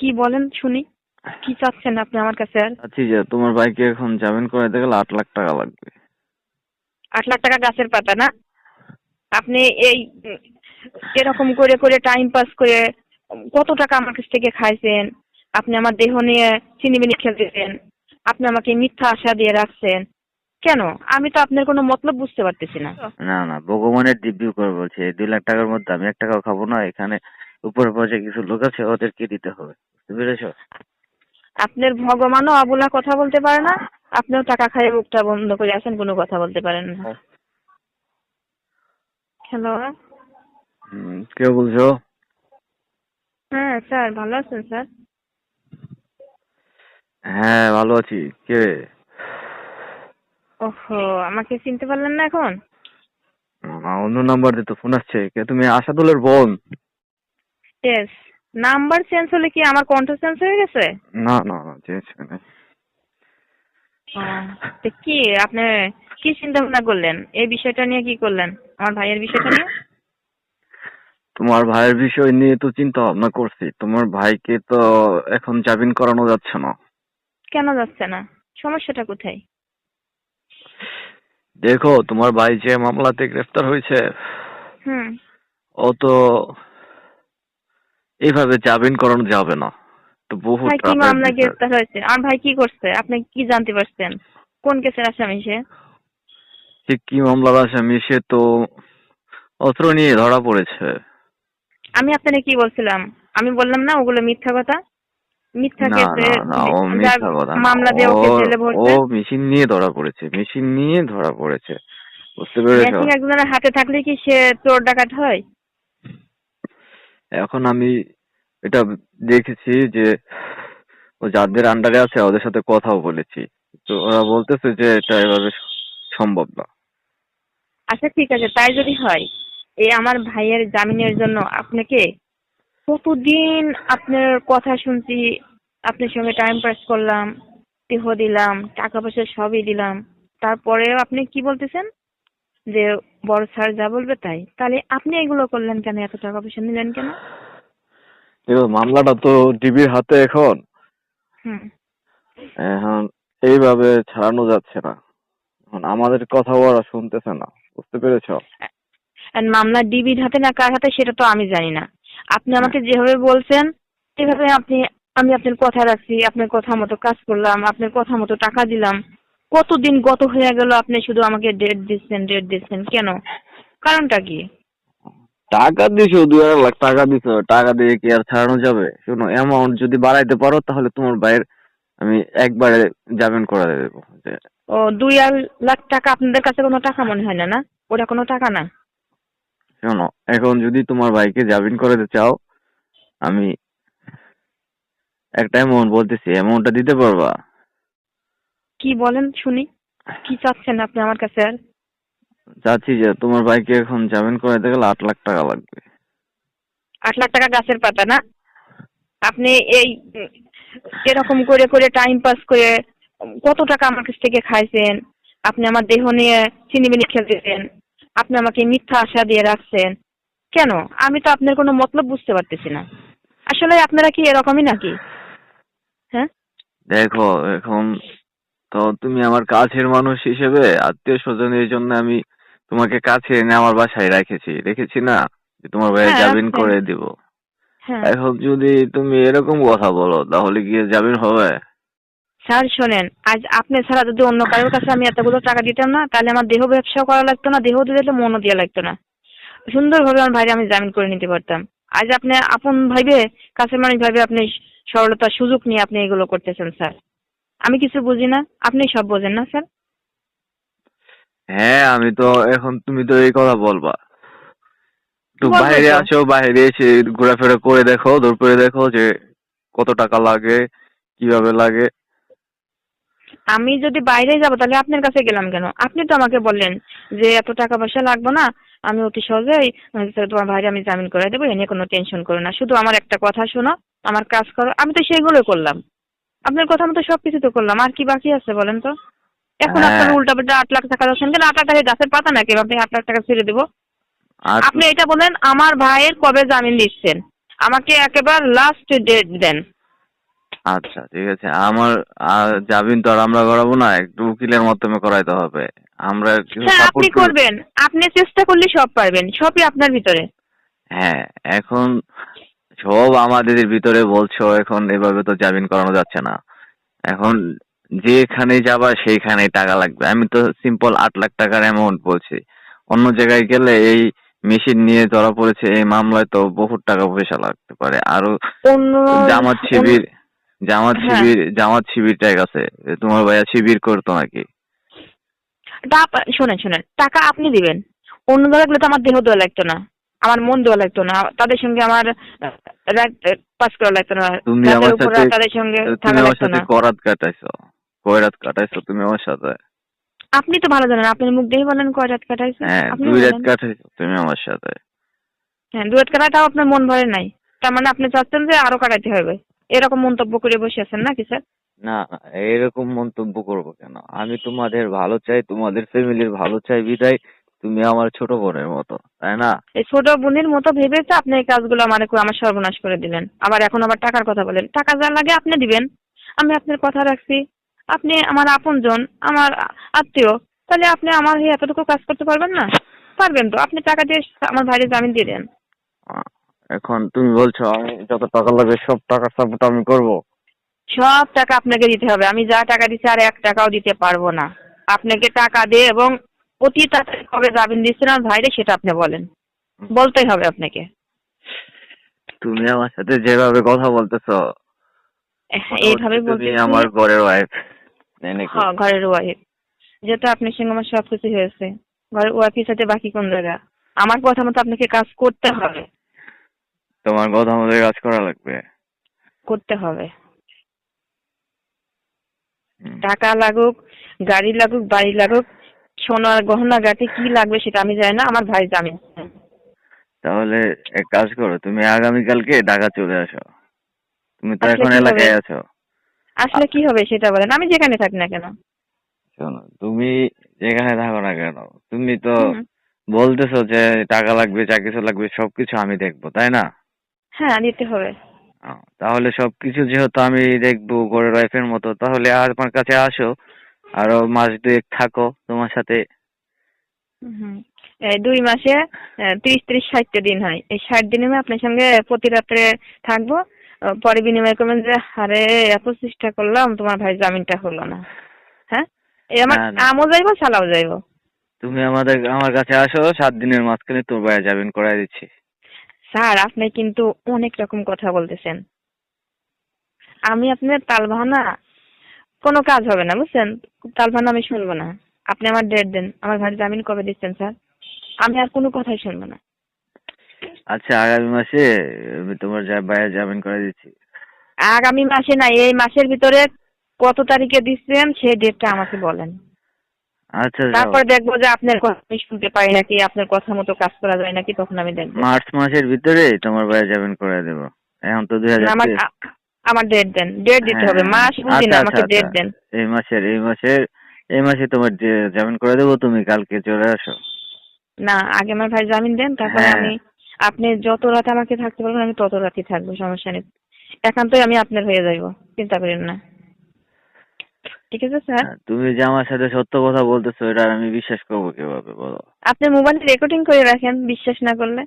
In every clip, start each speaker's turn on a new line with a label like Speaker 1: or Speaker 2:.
Speaker 1: কি বলেন শুনি। কি চাচ্ছেন আপনি আমার কাছে আর?
Speaker 2: আচ্ছা যে তোমার ভাইকে এখন জামিন করাইতে গেলে আট লাখ টাকা লাগবে।
Speaker 1: আট লাখ টাকা গাছের পাতা না? আপনি এই এরকম করে করে টাইম পাস করে কত টাকা আমার কাছ থেকে খাইছেন? আপনি আমার দেহ নিয়ে চিনিমিনি খেলতেছেন। আপনি আমাকে মিথ্যা আশা দিয়ে রাখছেন। কেন? আমি তো আপনার কোনো মতলব বুঝতে পারতেছি না।
Speaker 2: না না ভগবানের দিব্য করে বলছে। দুই লাখ টাকার মধ্যে আমি এক টাকাও খাব না। এখানে উপরে পর্যায়ে কিছু লোক আছে ওদেরকে দিতে হবে। বুঝতে পেরেছ
Speaker 1: আপনার ভগবানও অবলা কথা বলতে পারে না আপনিও টাকা খাইয়ে মুখটা বন্ধ করে আছেন কোনো কথা বলতে পারেন না। হ্যালো।
Speaker 2: হুম, কে বলছো?
Speaker 1: হ্যাঁ স্যার ভালো আছেন স্যার?
Speaker 2: হ্যাঁ ভালো আছি। কে?
Speaker 1: ওহো আমাকে চিনতে পারলেন না এখন?
Speaker 2: অন্য নাম্বার দিয়ে তো ফোন আসছে। কে তুমি? আসাদুলের বোন।
Speaker 1: ইয়েস নাম্বার চেঞ্জ হলে কি আমার কণ্ঠ চেঞ্জ হয়ে গেছে?
Speaker 2: না না না চেঞ্জ নাই।
Speaker 1: ও, তো কি আপনি কি চিন্তা ভাবনা করলেন? এই বিষয়টা নিয়ে কি করলেন? আমার ভাইয়ের বিষয়টা নিয়ে?
Speaker 2: তোমার ভাইয়ের বিষয় নিয়ে তো চিন্তা ভাবনা করছি। তোমার ভাইকে তো এখন জামিন করানো যাচ্ছে না।
Speaker 1: কেন যাচ্ছে না? সমস্যাটা কোথায়?
Speaker 2: দেখো তোমার ভাই যে মামলাতে গ্রেফতার হয়েছে
Speaker 1: হুম।
Speaker 2: ও তো এইভাবে জামিন করানো যাবে না। তো বহু
Speaker 1: ভাই কি মামলা গ্রেফতার হয়েছে? আমার ভাই কি করছে? আপনি কি জানতে পারছেন? কোন কেসের আসামি সে?
Speaker 2: সে কি মামলার আসামি সে তো অস্ত্র নিয়ে ধরা পড়েছে।
Speaker 1: আমি আপনাকে কি বলছিলাম? আমি বললাম না ওগুলো মিথ্যা কথা? মিথ্যা কেসে মামলা দিয়ে ওকে জেলে
Speaker 2: ও মেশিন নিয়ে ধরা পড়েছে মেশিন নিয়ে ধরা পড়েছে। বুঝতে পেরেছ?
Speaker 1: মেশিন একজনের হাতে থাকলে কি সে চোর ডাকাত হয়?
Speaker 2: এখন আমি এটা দেখেছি যে ও যাদের আন্ডারে আছে ওদের সাথে কথাও বলেছি। তো ওরা বলতেছে যে এটা এভাবে সম্ভব না।
Speaker 1: আচ্ছা ঠিক আছে, তাই যদি হয়, এই আমার ভাইয়ের জামিনের জন্য আপনাকে কতদিন আপনার কথা শুনছি, আপনার সঙ্গে টাইম পাস করলাম, দেহ দিলাম, টাকা পয়সা সবই দিলাম, তারপরেও আপনি কি বলতেছেন? যে বড় স্যার যা বলবে তাই। তাহলে আপনি এগুলো করলেন কেন? এত টাকা পয়সা নিলেন কেন?
Speaker 2: দেখো মামলাটা তো ডিবির হাতে এখন। এখন এইভাবে ছাড়ানো যাচ্ছে না। এখন আমাদের কথা ওরা শুনতেছে না। বুঝতে পেরেছ?
Speaker 1: মামলা ডিবির হাতে না কার হাতে সেটা তো আমি জানি না। আপনি আমাকে যেভাবে বলছেন সেভাবে আপনি আমি আপনার কথা রাখছি আপনার কথা মতো কাজ করলাম আপনার কথা মতো টাকা দিলাম। কতদিন গত হয়ে গেল আপনি শুধু আমাকে ডেট দিচ্ছেন ডেট দিচ্ছেন? কেন? কারণটা কি?
Speaker 2: টাকা দিছো দুই আড়াই লাখ টাকা দিছো টাকা দিয়ে কি আর ছাড়ানো যাবে? শোনো অ্যামাউন্ট যদি বাড়াইতে পারো তাহলে তোমার ভাইয়ের আমি একবারে জামিন করে দেবো।
Speaker 1: ও দুই আর লাখ টাকা আপনাদের কাছে কোনো টাকা মনে হয় না না? ওটা কোনো টাকা না?
Speaker 2: শোনো এখন যদি তোমার ভাইকে জামিন করাতে চাও আমি একটা অ্যামাউন্ট বলতেছি অ্যামাউন্টটা দিতে পারবা?
Speaker 1: কি বলেন শুনি। কি চাচ্ছেন আপনি আমার কাছে আর?
Speaker 2: চাচ্ছি যে তোমার ভাইকে এখন জামিন করাতে গেলে আট লাখ টাকা লাগবে।
Speaker 1: আট লাখ টাকা গাছের পাতা না? আপনি এই এরকম করে করে টাইম পাস করে কত টাকা আমার কাছ থেকে খাইছেন? আপনি আমার দেহ নিয়ে চিনি চিনিমিনি খেলতেছেন। আপনি আমাকে মিথ্যা আশা দিয়ে রাখছেন। কেন? আমি তো আপনার কোনো মতলব বুঝতে পারতেছি না। আসলে আপনারা কি এরকমই নাকি? হ্যাঁ?
Speaker 2: দেখো এখন তো তুমি আমার কাছের মানুষ হিসেবে আত্মীয় স্বজনের জন্য আমি তোমাকে কাছে এনে আমার বাসায় রেখেছি। রেখেছি না? যে তোমার ভাইয়ের
Speaker 1: হ্যাঁ,
Speaker 2: জামিন। করে দিব।
Speaker 1: হ্যাঁ।
Speaker 2: এখন যদি তুমি এরকম কথা বলো তাহলে গিয়ে জামিন হবে?
Speaker 1: স্যার শোনেন আজ আপনি ছাড়া যদি অন্য কারোর কাছে আমি এতগুলো টাকা দিতাম না তাহলে আমার দেহ ব্যবসা করা লাগতো না দেহ দিলে মনও দেওয়া লাগতো না। সুন্দরভাবে আমার ভাইরে আমি জামিন করে নিতে পারতাম। আজ আপনি আপন ভাইবে কাছের মানুষ ভাইবে আপনি সরলতার সুযোগ নিয়ে আপনি এগুলো করতেছেন স্যার। আমি কিছু বুঝি না। আপনি সব বোঝেন না স্যার?
Speaker 2: হ্যাঁ আমি তো এখন তুমি তো এই কথা বলবা।
Speaker 1: বলব
Speaker 2: বাইরে আসো বাইরে এসে ঘোরাফেরা করে দেখো দূর করে দেখো যে কত টাকা লাগে কীভাবে লাগে।
Speaker 1: আমি যদি বাইরে যাব তাহলে আপনার কাছে গেলাম কেন? আপনি তো আমাকে বললেন যে এত টাকা পয়সা লাগবে না আমি অতি সহজেই তোমার ভাইরে আমি জামিন করে দেবো এ নিয়ে কোনো টেনশন করো না। শুধু আমার একটা কথা শোনো আমার কাজ করো আমি তো সেগুলো করলাম। আপনার কথা মতো সবকিছু তো করলাম। আর কি বাকি আছে বলেন তো? এখন
Speaker 2: হ্যাঁ।
Speaker 1: আপনার উল্টা পাল্টা আট লাখ টাকা যাচ্ছেন কেন? আট লাখ টাকা গাছের পাতা নাকি? আপনি আট লাখ টাকা ছেড়ে দেবো। আপনি এটা বলেন আমার ভাইয়ের কবে জামিন দিচ্ছেন? আমাকে একেবারে লাস্ট ডেট দেন।
Speaker 2: আচ্ছা ঠিক আছে। আমার আর জামিন তো আর আমরা করাবো না। একটু উকিলের মাধ্যমে করাইতে হবে। আমরা
Speaker 1: হ্যাঁ আপনি করবেন। আপনি চেষ্টা করলে সব পারবেন। সবই আপনার ভিতরে।
Speaker 2: হ্যাঁ এখন সব আমাদের ভিতরে বলছো এখন এভাবে তো জামিন করানো যাচ্ছে না। এখন যেখানে যাবা সেইখানে টাকা লাগবে। আমি তো সিম্পল আট লাখ টাকার অ্যামাউন্ট বলছি। অন্য জায়গায় গেলে এই মেশিন নিয়ে ধরা পড়েছে এই মামলায় তো বহুত টাকা পয়সা লাগতে পারে। আরও
Speaker 1: অন্য
Speaker 2: জামাত শিবির জামাত
Speaker 1: হ্যাঁ।
Speaker 2: শিবির জামাত শিবির ট্যাগ আছে। তোমার ভাইয়া শিবির করতো নাকি?
Speaker 1: শোনেন শোনেন টাকা আপনি দিবেন। অন্য জায়গায় গেলে তো আমার দেহ দেওয়া লাগতো না। আমার মন দেওয়া লাগতো না। তাদের সঙ্গে আমার রাত পাস করা লাগতো না।
Speaker 2: তুমি আমার সাথে
Speaker 1: তাদের সঙ্গে
Speaker 2: তুমি আমার সাথে করাত কাটাইছো। কয়রাত কাটাইছো তুমি আমার সাথে?
Speaker 1: আপনি তো ভালো জানেন আপনি মুখ দেখে বলেন কয় রাত কাটাইছে।
Speaker 2: হ্যাঁ দুই রাত কাটাইছো তুমি আমার সাথে।
Speaker 1: হ্যাঁ দু রাত তাও আপনার মন ভরে নাই। তার মানে আপনি চাচ্ছেন যে আরও কাটাইতে হবে। এরকম মন্তব্য করে বসে আছেন নাকি স্যার?
Speaker 2: না না, এরকম মন্তব্য করব কেন? আমি তোমাদের ভালো চাই তোমাদের ফ্যামিলির ভালো চাই বিদায়। তুমি আমার ছোট বোনের মতো তাই না?
Speaker 1: এই ছোট বোনের মতো ভেবেছে আপনি এই কাজগুলো আমার আমার সর্বনাশ করে দিলেন। আবার এখন আবার টাকার কথা বলেন। টাকা যা লাগে আপনি দিবেন। আমি আপনার কথা রাখছি। আপনি আমার আপনজন আমার আত্মীয়। তাহলে আপনি আমার হয়ে এতটুকু কাজ করতে পারবেন না? পারবেন তো। আপনি টাকা দিয়ে আমার ভাইয়ের জামিন দিয়ে দেন।
Speaker 2: এখন তুমি বলছো আমি যত টাকা লাগে সব টাকা সাপোর্ট আমি করব।
Speaker 1: সব টাকা আপনাকে দিতে হবে। আমি যা টাকা দিচ্ছি আর এক টাকাও দিতে পারব না। আপনাকে টাকা দিয়ে এবং অতি তাড়াতাড়ি কবে জামিন দিচ্ছেন আমার ভাইরে সেটা আপনি বলেন। বলতেই হবে আপনাকে।
Speaker 2: তুমি আমার সাথে যেভাবে কথা বলতেছো
Speaker 1: এইভাবে
Speaker 2: তুমি আমার ঘরের ওয়াইফ
Speaker 1: হ্যাঁ ঘরের ওয়াইফ যেহেতু আপনার সঙ্গে আমার সব কিছু হয়েছে। ঘরের ওয়াইফের সাথে বাকি কোন জায়গা? আমার কথা মতো আপনাকে কাজ করতে হবে।
Speaker 2: তোমার কথা মতো কাজ করা লাগবে।
Speaker 1: করতে হবে। টাকা লাগুক গাড়ি লাগুক বাড়ি লাগুক সোনার গহনা গাটি কি লাগবে সেটা আমি জানি না আমার ভাই জামিন
Speaker 2: তাহলে এক কাজ করো তুমি আগামীকালকে ঢাকা চলে আসো। তুমি তো এখন এলাকায় আছো।
Speaker 1: আসলে কি হবে সেটা বলেন আমি যেখানে থাকি না কেন?
Speaker 2: শোনো তুমি যেখানে থাকো না কেন তুমি তো বলতেছো যে টাকা লাগবে যা কিছু লাগবে সবকিছু আমি দেখব তাই না?
Speaker 1: হ্যাঁ দিতে হবে।
Speaker 2: তাহলে সবকিছু যেহেতু আমি দেখব ঘরের ওয়াইফের মতো তাহলে আর আমার কাছে আসো। আরও মাস দুয়েক থাকো তোমার সাথে।
Speaker 1: এই দুই মাসে ত্রিশ ত্রিশ ষাটটা দিন হয়। এই ষাট দিনে আমি আপনার সঙ্গে প্রতি রাত্রে থাকব। পরে বিনিময় করবেন যে আরে এত চেষ্টা করলাম তোমার ভাই জামিনটা হলো না। হ্যাঁ? এই আমার। আমও যাইবো সালাও যাইবো।
Speaker 2: তুমি আমাদের আমার কাছে আসো সাত দিনের মাঝখানে তোর ভাইয়া যাবেন করাই দিচ্ছি।
Speaker 1: স্যার আপনি কিন্তু অনেক রকম কথা বলতেছেন। আমি আপনার তাল বাহানা কোনো কাজ হবে না বুঝছেন? তাল বাহানা আমি শুনব না। আপনি আমার ডেট দেন। আমার ভাই জামিন কবে দিচ্ছেন স্যার? আমি আর কোনো কথাই শুনব না।
Speaker 2: আচ্ছা আগামী মাসে তোমার যা ভাইয়া যাবেন করে দিচ্ছি।
Speaker 1: আগামী মাসে না এই মাসের ভিতরে কত তারিখে দিচ্ছেন সেই ডেটটা আমাকে বলেন।
Speaker 2: আচ্ছা
Speaker 1: তারপর দেখব যে আপনার কথা আমি শুনতে পাই নাকি আপনার কথা মতো কাজ করা যায় নাকি তখন আমি দেখব।
Speaker 2: মার্চ মাসের ভিতরে তোমার ভাইয়া যাবেন করে দেবো। এখন তো দুই হাজার
Speaker 1: আমার ডেট দেন। ডেট দিতে হবে
Speaker 2: হ্যাঁ,
Speaker 1: মাস বুঝি না
Speaker 2: আচ্ছা,
Speaker 1: আমাকে
Speaker 2: আচ্ছা,
Speaker 1: ডেট
Speaker 2: আচ্ছা।
Speaker 1: দেন।
Speaker 2: এই মাসের এই মাসের এই মাসে তোমার জামিন করে দেবো তুমি কালকে চলে আসো।
Speaker 1: না আগে আমার ভাই জামিন দেন তারপরে
Speaker 2: হ্যাঁ।
Speaker 1: আমি আপনি যত রাত আমাকে থাকতে পারবেন আমি তত রাতই থাকব সমস্যা নেই। একান্তই আমি আপনার হয়ে যাইবো চিন্তা করেন না। ঠিক আছে স্যার?
Speaker 2: হ্যাঁ, তুমি যে আমার সাথে সত্য কথা বলতেছো এটা আমি বিশ্বাস করব কীভাবে বলো?
Speaker 1: আপনি মোবাইলে রেকর্ডিং করে রাখেন বিশ্বাস না করলে।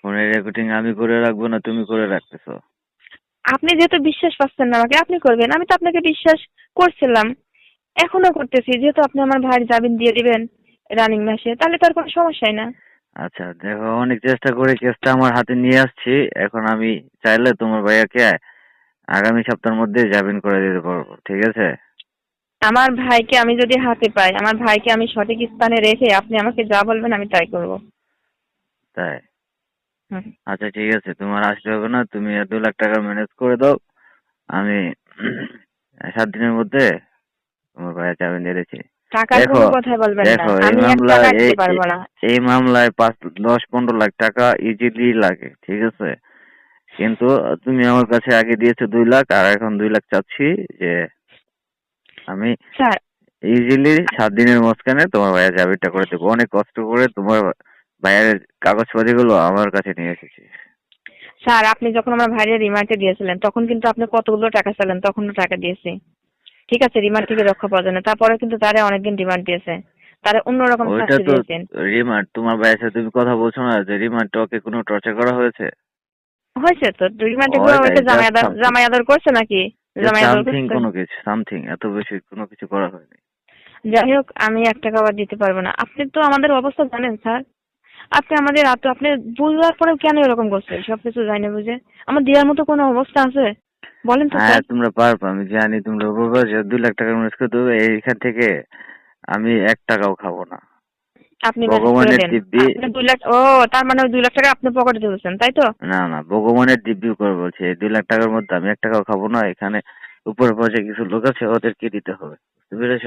Speaker 2: ফোনের রেকর্ডিং আমি করে রাখব না তুমি করে রাখতেছো?
Speaker 1: আপনি যেহেতু বিশ্বাস পাচ্ছেন না আমাকে আপনি করবেন। আমি তো আপনাকে বিশ্বাস করছিলাম। এখনও করতেছি যেহেতু আপনি আমার ভাইয়ের জামিন দিয়ে দিবেন রানিং মাসে তাহলে তো আর কোনো সমস্যাই না।
Speaker 2: আচ্ছা দেখো অনেক চেষ্টা করে কেসটা আমার হাতে নিয়ে আসছি। এখন আমি চাইলে তোমার ভাইয়াকে আগামী সপ্তাহের মধ্যে জামিন করে দিতে পারব ঠিক আছে?
Speaker 1: আমার ভাইকে আমি যদি হাতে পাই আমার ভাইকে আমি সঠিক স্থানে রেখে আপনি আমাকে যা বলবেন আমি তাই করব।
Speaker 2: তাই। আচ্ছা ঠিক আছে তোমার আসতে হবে না তুমি দু লাখ টাকা ম্যানেজ করে দাও। আমি সাত দিনের মধ্যে তোমার ভাইয়া জামিন দিয়ে দিচ্ছি দেখো, এই
Speaker 1: আমি এক
Speaker 2: মামলা
Speaker 1: টাকা
Speaker 2: এই মামলায় পাঁচ দশ পনেরো লাখ টাকা ইজিলি লাগে ঠিক আছে? কিন্তু তুমি আমার কাছে আগে দিয়েছ দুই লাখ আর এখন দুই লাখ চাচ্ছি যে আমি ইজিলি সাত দিনের মাঝখানে তোমার ভাইয়ের চাবিটা করে দেবো। অনেক কষ্ট করে তোমার ভাইয়ের কাগজপাতি গুলো আমার কাছে নিয়ে এসেছি।
Speaker 1: স্যার আপনি যখন আমার ভাইয়ের রিমান্ডে দিয়েছিলেন তখন কিন্তু আপনি কতগুলো টাকা চাইলেন তখনও টাকা দিয়েছি। ঠিক আছে রিমান্ড থেকে রক্ষা পাওয়া যায় না তারপরে কিন্তু তারা অনেকদিন রিমান্ড দিয়েছে। তারা অন্যরকম শাস্তি দিয়েছেন।
Speaker 2: রিমান্ড তোমার ভাইয়ের সাথে তুমি কথা বলছো না যে রিমান্ড ওকে কোনো টর্চার করা হয়েছে?
Speaker 1: হয়েছে তো রিমান্ডে
Speaker 2: just
Speaker 1: জামাই জামাই আদর করছে নাকি? জামাই আদর
Speaker 2: সামথিং কোনো কিছু সামথিং এত বেশি কোনো কিছু করা হয়নি।
Speaker 1: যাই হোক আমি এক টাকা দিতে পারব না। আপনি তো আমাদের অবস্থা জানেন স্যার। আপনি আমাদের এত আপনি বুঝবার পরেও কেন এরকম করছেন? সবকিছু জানি বুঝে। আমার দেওয়ার মতো কোনো অবস্থা আছে? বলেন তো
Speaker 2: হ্যাঁ তোমরা পারবে আমি জানি তোমরা উপর দুই লাখ টাকার ম্যানেজ করে দেবে এইখান থেকে আমি এক টাকাও খাব না।
Speaker 1: আপনি
Speaker 2: ভগবানের দিব্যি-
Speaker 1: আপনি দুই লাখ ও তার মানে দুই লাখ টাকা আপনি পকেটে দিয়েছেন তাই তো?
Speaker 2: না না ভগবানের দিব্যি করে বলছি দুই লাখ টাকার মধ্যে আমি এক টাকাও খাব না এখানে উপরে কিছু লোক আছে ওদেরকে দিতে হবে বুঝতে পেরেছ?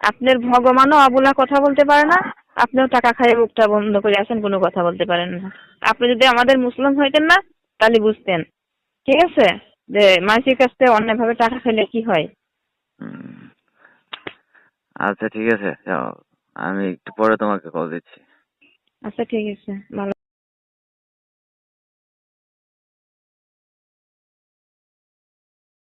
Speaker 1: আপনার ভগবানও অবলা কথা বলতে পারে না। আপনিও টাকা খাইয়ে মুখটা বন্ধ করে আসেন কোনো কথা বলতে পারেন না। আপনি যদি আমাদের মুসলিম হইতেন না তাহলে বুঝতেন। ঠিক আছে? যে মানুষের কাছ থেকে অন্যায়ভাবে টাকা খেলে কি হয়।
Speaker 2: আচ্ছা ঠিক আছে। আমি একটু পরে তোমাকে কল দিচ্ছি।
Speaker 1: আচ্ছা ঠিক আছে। ভালো